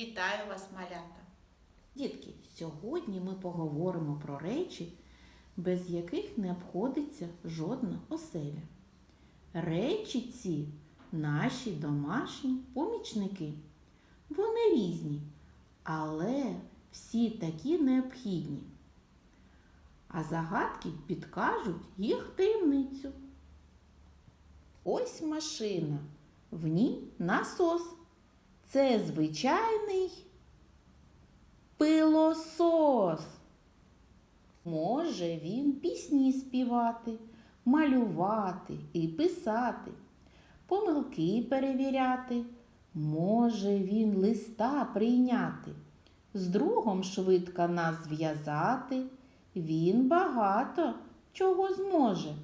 Вітаю вас, малята! Дітки, сьогодні ми поговоримо про речі, без яких не обходиться жодна оселя. Речі ці наші домашні помічники. Вони різні, але всі такі необхідні. А загадки підкажуть їх таємницю. Ось машина, в ній насос. Це звичайний пилосос. Може він пісні співати, малювати і писати, помилки перевіряти. Може він листа прийняти, з другом швидко нас зв'язати. Він багато чого зможе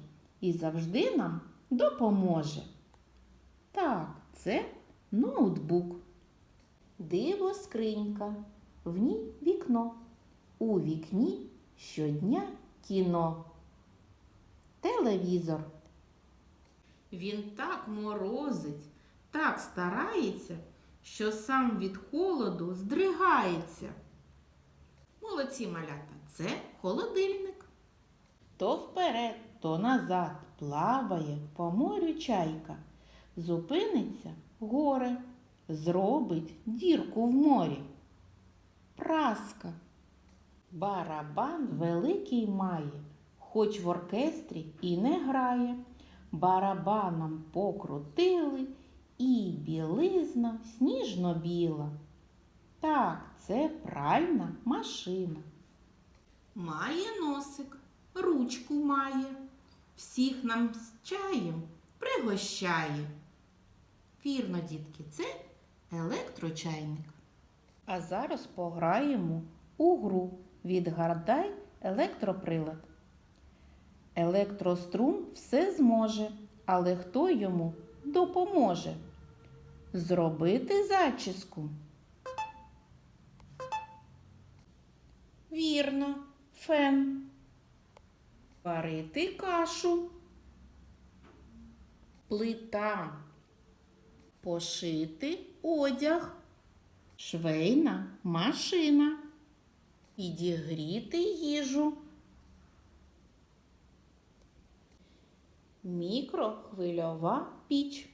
і завжди нам допоможе. Так, це ноутбук. Диво скринька, в ній вікно. У вікні щодня кіно. Телевізор. Він так морозить, так старається, що сам від холоду здригається. Молодці малята, це холодильник. То вперед, то назад плаває по морю чайка. Зупиниться горе, зробить дірку в морі. Праска. Барабан великий має, хоч в оркестрі і не грає. Барабаном покрутили, і білизна сніжно-біла. Так, це пральна машина. Має носик, ручку має, всіх нам з чаєм пригощає. Вірно, дітки, це електрочайник. А зараз пограємо у гру Відгадай електроприлад. Електрострум все зможе, але хто йому допоможе? Зробити зачіску. Вірно, фен. Варити кашу. Плита. Пошити одяг. Швейна машина. Підігріти їжу. Мікрохвильова піч.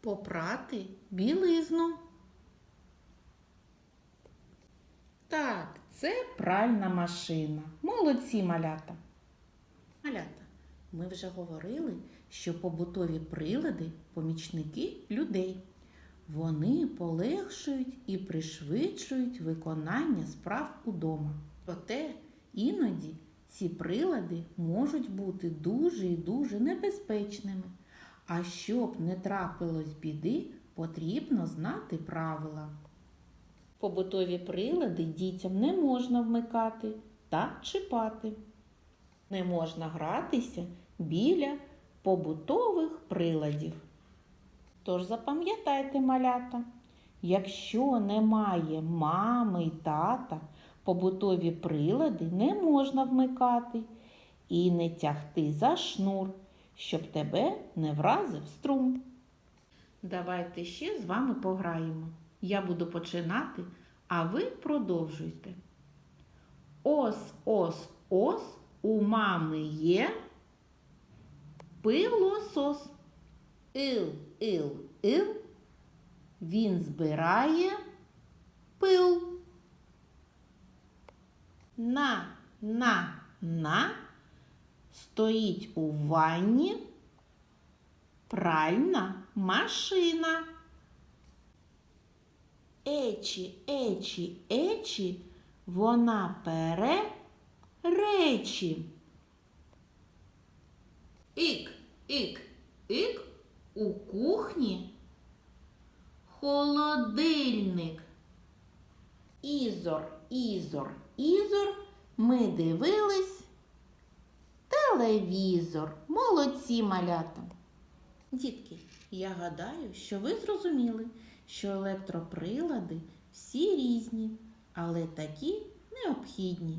Попрати білизну. Так, це пральна машина. Молодці малята. Малята, ми вже говорили, що побутові прилади помічники людей. Вони полегшують і пришвидшують виконання справ удома. Проте іноді ці прилади можуть бути дуже і дуже небезпечними. А щоб не трапилось біди, потрібно знати правила. Побутові прилади дітям не можна вмикати та чіпати. Не можна гратися біля побутових приладів. Тож запам'ятайте, малята, якщо немає мами й тата, побутові прилади не можна вмикати і не тягти за шнур, щоб тебе не вразив струм. Давайте ще з вами пограємо. Я буду починати, а ви продовжуйте. Ос, ос, ос у мами є пилосос. Ил, ил, ил. Він збирає пил. На, на, на стоїть у ванні пральна машина. Ечі, ечі, ечі, вона пере речі. Ік, ік, ік, у кухні холодильник. Ізор, ізор, ізор, ми дивились телевізор. Молодці малята. Дітки, я гадаю, що ви зрозуміли, що електроприлади всі різні, але такі необхідні.